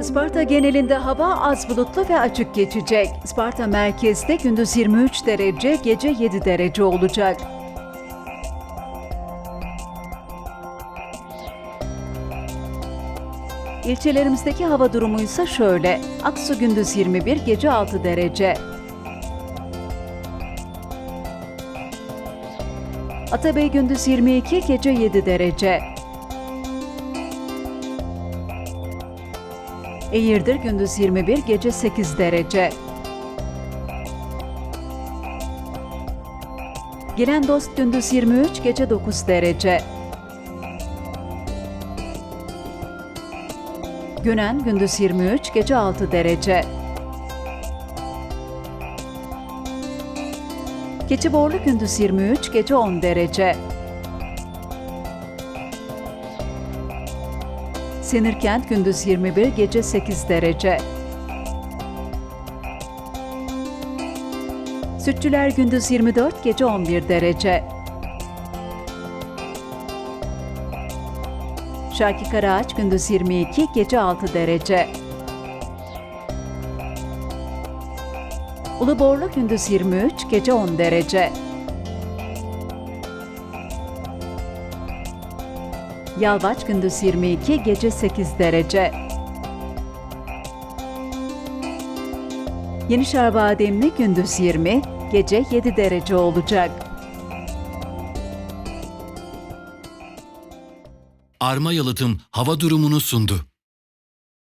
Isparta genelinde hava az bulutlu ve açık geçecek. Isparta merkezde gündüz 23 derece, gece 7 derece olacak. İlçelerimizdeki hava durumu ise şöyle. Aksu gündüz 21, gece 6 derece. Atabey gündüz 22, gece 7 derece. Eğirdir gündüz 21, gece 8 derece. Gelen dost gündüz 23, gece 9 derece. Günen gündüz 23, gece 6 derece. Keçiborlu gündüz 23, gece 10 derece. Senirkent gündüz 21, gece 8 derece. Sütçüler gündüz 24, gece 11 derece. Şarkı Karaağaç gündüz 22, gece 6 derece. Uluborlu gündüz 23, gece 10 derece. Yalvaç gündüz 22, gece 8 derece. Yenişehir Bademli gündüz 20, gece 7 derece olacak. Arma Yalıtım hava durumunu sundu.